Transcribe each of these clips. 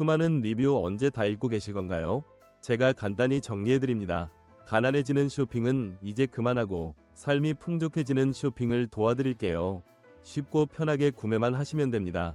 수많은 리뷰 언제 다 읽고 계실 건가요? 제가 간단히 정리해드립니다. 가난해지는 쇼핑은 이제 그만하고 삶이 풍족해지는 쇼핑을 도와드릴게요. 쉽고 편하게 구매만 하시면 됩니다.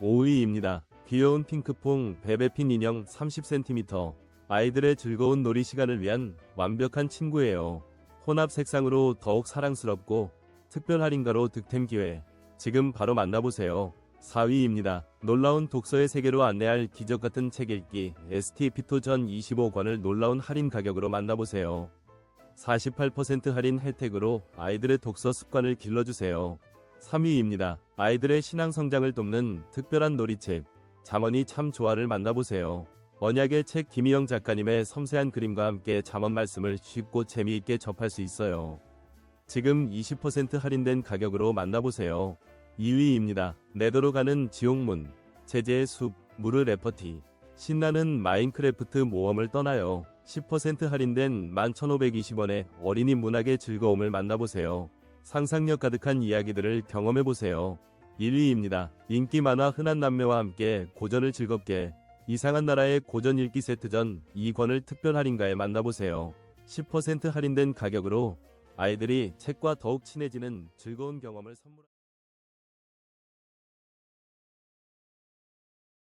5위입니다. 귀여운 핑크퐁 베베핀 인형 30cm. 아이들의 즐거운 놀이 시간을 위한 완벽한 친구예요. 혼합 색상으로 더욱 사랑스럽고 특별 할인가로 득템 기회. 지금 바로 만나보세요. 4위입니다. 놀라운 독서의 세계로 안내할 기적 같은 책 읽기 ST 피토 전 25권을 놀라운 할인 가격으로 만나보세요. 48% 할인 혜택으로 아이들의 독서 습관을 길러주세요. 3위입니다. 아이들의 신앙 성장을 돕는 특별한 놀이책 잠언이 참 좋아를 만나보세요. 언약의 책 김희영 작가님의 섬세한 그림과 함께 잠언 말씀을 쉽고 재미있게 접할 수 있어요. 지금 20% 할인된 가격으로 만나보세요. 2위입니다. 내도로 가는 지옥문, 제재의 숲, 무르 레퍼티, 신나는 마인크래프트 모험을 떠나요. 10% 할인된 11,520원의 어린이 문학의 즐거움을 만나보세요. 상상력 가득한 이야기들을 경험해보세요. 1위입니다. 인기 만화 흔한 남매와 함께 고전을 즐겁게 이상한 나라의 고전 읽기 세트전 2권을 특별 할인가에 만나보세요. 10% 할인된 가격으로 아이들이 책과 더욱 친해지는 즐거운 경험을 선물